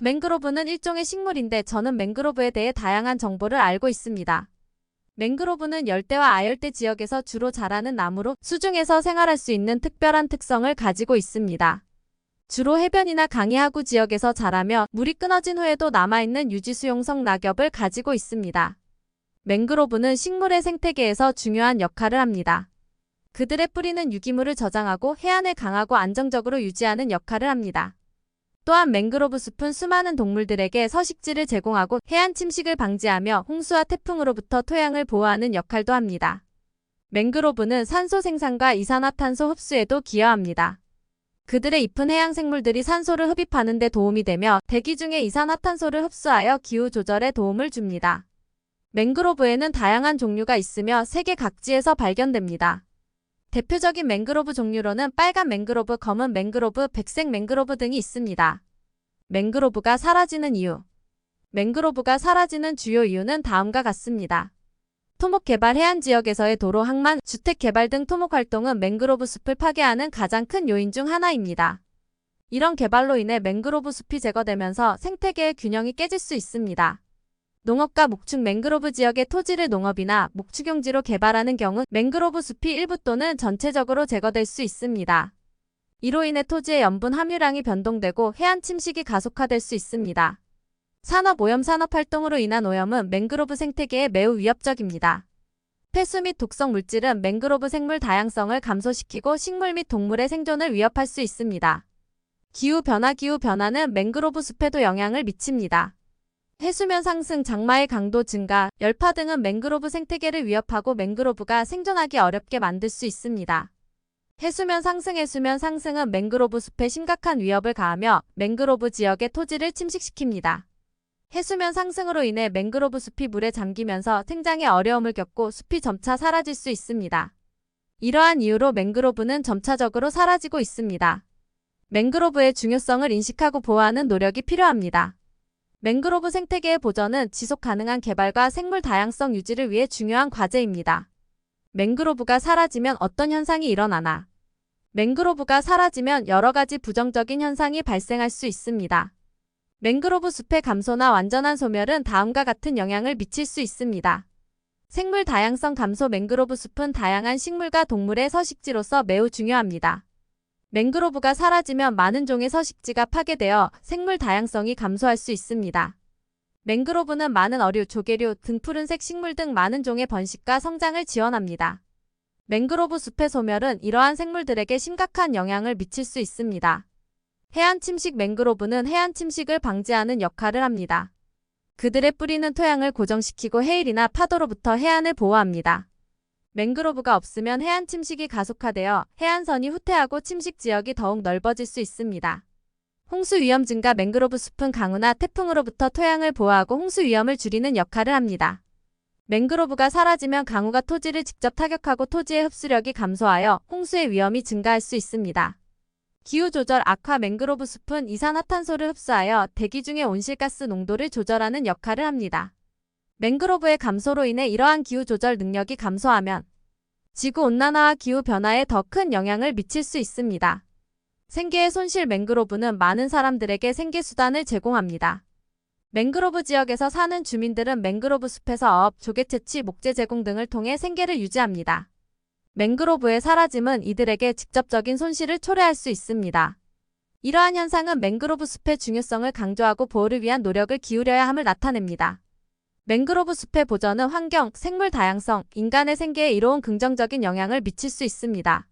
맹그로브는 일종의 식물인데 저는 맹그로브에 대해 다양한 정보를 알고 있습니다. 맹그로브는 열대와 아열대 지역에서 주로 자라는 나무로 수중에서 생활할 수 있는 특별한 특성을 가지고 있습니다. 주로 해변이나 강의 하구 지역에서 자라며 물이 끊어진 후에도 남아있는 유지수용성 낙엽을 가지고 있습니다. 맹그로브는 식물의 생태계에서 중요한 역할을 합니다. 그들의 뿌리는 유기물을 저장하고 해안을 강하고 안정적으로 유지하는 역할을 합니다. 또한 맹그로브 숲은 수많은 동물들에게 서식지를 제공하고 해안 침식을 방지하며 홍수와 태풍으로부터 토양을 보호하는 역할도 합니다. 맹그로브는 산소 생산과 이산화탄소 흡수에도 기여합니다. 그들의 잎은 해양 생물들이 산소를 흡입하는 데 도움이 되며 대기 중에 이산화탄소를 흡수하여 기후 조절에 도움을 줍니다. 맹그로브에는 다양한 종류가 있으며 세계 각지에서 발견됩니다. 대표적인 맹그로브 종류로는 빨간 맹그로브, 검은 맹그로브, 백색 맹그로브 등이 있습니다. 맹그로브가 사라지는 이유 맹그로브가 사라지는 주요 이유는 다음과 같습니다. 토목 개발 해안 지역에서의 도로 항만, 주택 개발 등 토목 활동은 맹그로브 숲을 파괴하는 가장 큰 요인 중 하나입니다. 이런 개발로 인해 맹그로브 숲이 제거되면서 생태계의 균형이 깨질 수 있습니다. 농업과 목축 맹그로브 지역의 토지를 농업이나 목축용지로 개발하는 경우 맹그로브 숲이 일부 또는 전체적으로 제거될 수 있습니다. 이로 인해 토지의 염분 함유량이 변동되고 해안 침식이 가속화될 수 있습니다. 산업 오염 산업 활동으로 인한 오염은 맹그로브 생태계에 매우 위협적입니다. 폐수 및 독성 물질은 맹그로브 생물 다양성을 감소시키고 식물 및 동물의 생존을 위협할 수 있습니다. 기후 변화 기후 변화는 맹그로브 숲에도 영향을 미칩니다. 해수면 상승, 장마의 강도 증가, 열파 등은 맹그로브 생태계를 위협하고 맹그로브가 생존하기 어렵게 만들 수 있습니다. 해수면 상승, 해수면 상승은 맹그로브 숲에 심각한 위협을 가하며 맹그로브 지역의 토지를 침식시킵니다. 해수면 상승으로 인해 맹그로브 숲이 물에 잠기면서 생장에 어려움을 겪고 숲이 점차 사라질 수 있습니다. 이러한 이유로 맹그로브는 점차적으로 사라지고 있습니다. 맹그로브의 중요성을 인식하고 보호하는 노력이 필요합니다. 맹그로브 생태계의 보전은 지속 가능한 개발과 생물 다양성 유지를 위해 중요한 과제입니다. 맹그로브가 사라지면 어떤 현상이 일어나나? 맹그로브가 사라지면 여러 가지 부정적인 현상이 발생할 수 있습니다. 맹그로브 숲의 감소나 완전한 소멸은 다음과 같은 영향을 미칠 수 있습니다. 생물 다양성 감소 맹그로브 숲은 다양한 식물과 동물의 서식지로서 매우 중요합니다. 맹그로브가 사라지면 많은 종의 서식지가 파괴되어 생물 다양성이 감소할 수 있습니다. 맹그로브는 많은 어류, 조개류, 등 푸른색 식물 등 많은 종의 번식과 성장을 지원합니다. 맹그로브 숲의 소멸은 이러한 생물들에게 심각한 영향을 미칠 수 있습니다. 해안 침식 맹그로브는 해안 침식을 방지하는 역할을 합니다. 그들의 뿌리는 토양을 고정시키고 해일이나 파도로부터 해안을 보호합니다. 맹그로브가 없으면 해안 침식이 가속화되어 해안선이 후퇴하고 침식 지역이 더욱 넓어질 수 있습니다. 홍수 위험 증가 맹그로브 숲은 강우나 태풍으로부터 토양을 보호하고 홍수 위험을 줄이는 역할을 합니다. 맹그로브가 사라지면 강우가 토지를 직접 타격하고 토지의 흡수력이 감소하여 홍수의 위험이 증가할 수 있습니다. 기후 조절 악화 맹그로브 숲은 이산화탄소를 흡수하여 대기 중의 온실가스 농도를 조절하는 역할을 합니다. 맹그로브의 감소로 인해 이러한 기후 조절 능력이 감소하면 지구 온난화와 기후 변화에 더 큰 영향을 미칠 수 있습니다. 생계의 손실 맹그로브는 많은 사람들에게 생계 수단을 제공합니다. 맹그로브 지역에서 사는 주민들은 맹그로브 숲에서 어업, 조개 채취, 목재 제공 등을 통해 생계를 유지합니다. 맹그로브의 사라짐은 이들에게 직접적인 손실을 초래할 수 있습니다. 이러한 현상은 맹그로브 숲의 중요성을 강조하고 보호를 위한 노력을 기울여야 함을 나타냅니다. 맹그로브 숲의 보전은 환경, 생물 다양성, 인간의 생계에 이로운 긍정적인 영향을 미칠 수 있습니다.